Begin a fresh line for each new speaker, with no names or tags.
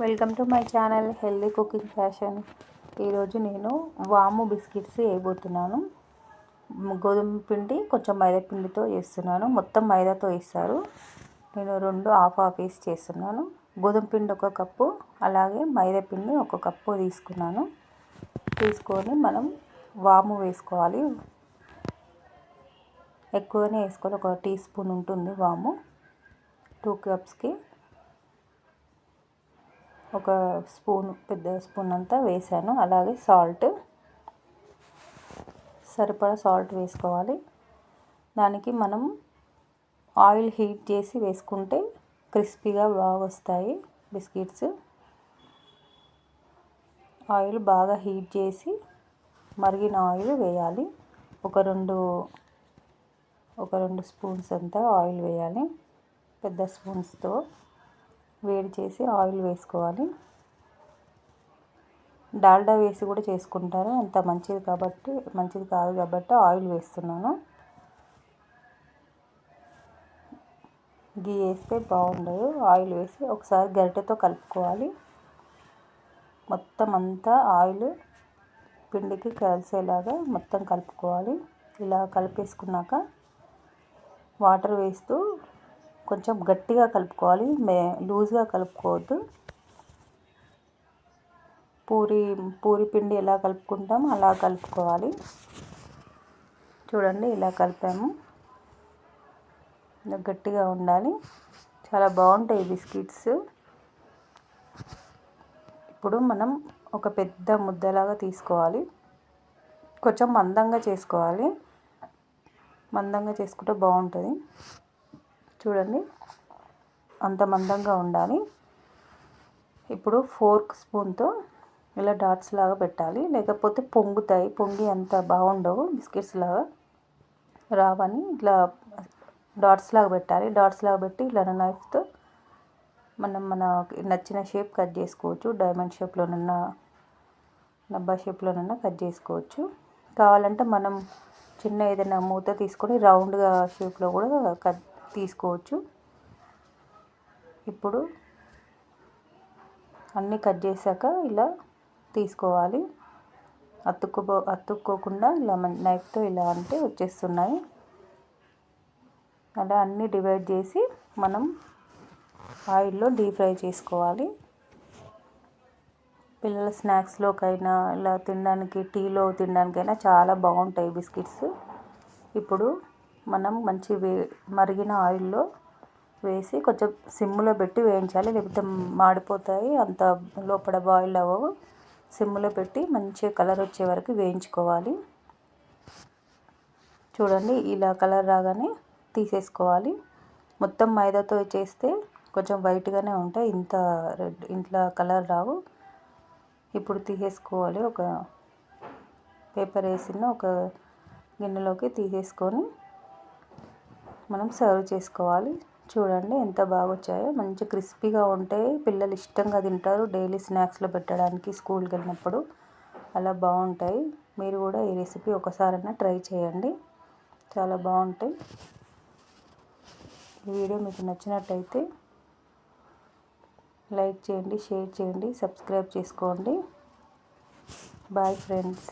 Welcome to my channel healthy cooking fashion ఈరోజు నేను వాము బిస్కెట్స్ వేయబోతున్నాను. గోధుమ పిండి కొంచెం మైదా పిండితో చేస్తున్నాను మొత్తం మైదాతో వేస్తారు. నేను రెండు హాఫ్ హాఫ్ వేసి చేస్తున్నాను. గోధుమ పిండి ఒక కప్పు అలాగే మైదా పిండి ఒక కప్పు తీసుకున్నాను. తీసుకొని మనం వాము వేసుకోవాలి. ఎక్కువనే వేసుకోవాలి. ఒక టీ స్పూన్ ఉంటుంది వాము. టూ కప్స్కి ఒక స్పూన్ పెద్ద స్పూన్ అంతా వేసాను. అలాగే సాల్ట్ సరిపడా సాల్ట్ వేసుకోవాలి. దానికి మనం ఆయిల్ హీట్ చేసి వేసుకుంటే క్రిస్పీగా బాగా వస్తాయి బిస్కెట్స్. ఆయిల్ బాగా హీట్ చేసి మరిగిన ఆయిల్ వేయాలి. ఒక రెండు ఒక రెండు స్పూన్స్ అంతా ఆయిల్ వేయాలి. పెద్ద స్పూన్స్తో వేడి చేసి ఆయిల్ వేసుకోవాలి. డాల్డా వేసి కూడా చేసుకుంటారు. అంత మంచిది కాబట్టి మంచిది కాదు కాబట్టి ఆయిల్ వేస్తున్నాను. గీ వేస్తే బాగుండదు. ఆయిల్ వేసి ఒకసారి గరిటెతో కలుపుకోవాలి. మొత్తం అంతా ఆయిల్ పిండికి కలిసేలాగా మొత్తం కలుపుకోవాలి. ఇలా కలిపేసుకున్నాక వాటర్ వేస్తూ కొంచెం గట్టిగా కలుపుకోవాలి. మే లూజ్గా కలుపుకోవద్దు. పూరి పూరి పిండి ఎలా కలుపుకుంటామో అలా కలుపుకోవాలి. చూడండి ఇలా కలిపాము. గట్టిగా ఉండాలి. చాలా బాగుంటాయి బిస్కెట్స్. ఇప్పుడు మనం ఒక పెద్ద ముద్దలాగా తీసుకోవాలి. కొంచెం మందంగా చేసుకోవాలి. మందంగా చేసుకుంటే బాగుంటుంది. చూడండి. అంత మందంగా ఉండాలి. ఇప్పుడు ఫోర్క్ స్పూన్తో ఇలా డాట్స్ లాగా పెట్టాలి. లేకపోతే పొంగుతాయి. పొంగి అంత బాగుండవు. బిస్కెట్స్ లాగా రావని ఇట్లా డాట్స్ లాగా పెట్టాలి. డాట్స్ లాగా పెట్టి ఇలా నైఫ్తో మనం మన నచ్చిన షేప్ కట్ చేసుకోవచ్చు. డైమండ్ షేప్లోనన్నా డబ్బా షేప్లోనన్నా కట్ చేసుకోవచ్చు. కావాలంటే మనం చిన్న ఏదైనా మూత తీసుకొని రౌండ్గా షేప్లో కూడా కట్ తీసుకోవచ్చు. ఇప్పుడు అన్నీ కట్ చేశాక ఇలా తీసుకోవాలి. అతుక్కుపో అతుక్కోకుండా ఇలా నైఫ్తో ఇలా అంటే వచ్చేస్తున్నాయి. అలా అన్నీ డివైడ్ చేసి మనం ఆయిల్లో డీప్ ఫ్రై చేసుకోవాలి. పిల్లల స్నాక్స్లోకైనా ఇలా తినడానికి టీలో తినడానికైనా చాలా బాగుంటాయి బిస్కెట్స్. ఇప్పుడు మనం మంచి వే మరిగిన ఆయిల్లో వేసి కొంచెం సిమ్లో పెట్టి వేయించాలి. లేకపోతే మాడిపోతాయి. అంత లోపల బాయిల్ అవ్వవు. సిమ్లో పెట్టి మంచిగా కలర్ వచ్చే వరకు వేయించుకోవాలి. చూడండి ఇలా కలర్ రాగానే తీసేసుకోవాలి. మొత్తం మైదాతో చేస్తే కొంచెం వైట్గానే ఉంటాయి. ఇంత రెడ్ ఇంట్లో కలర్ రావు. ఇప్పుడు తీసేసుకోవాలి. ఒక పేపర్ వేసిన ఒక గిన్నెలోకి తీసేసుకొని మనం సర్వ్ చేసుకోవాలి. చూడండి ఎంత బాగా వచ్చాయో మంచి క్రిస్పీగా ఉంటాయి. పిల్లలు ఇష్టంగా తింటారు. డైలీ స్నాక్స్లో పెట్టడానికి స్కూల్కి వెళ్ళినప్పుడు అలా బాగుంటాయి. మీరు కూడా ఈ రెసిపీ ఒకసారైనా ట్రై చేయండి. చాలా బాగుంటాయి. ఈ వీడియో మీకు నచ్చినట్టయితే లైక్ చేయండి షేర్ చేయండి సబ్స్క్రైబ్ చేసుకోండి. Bye friends.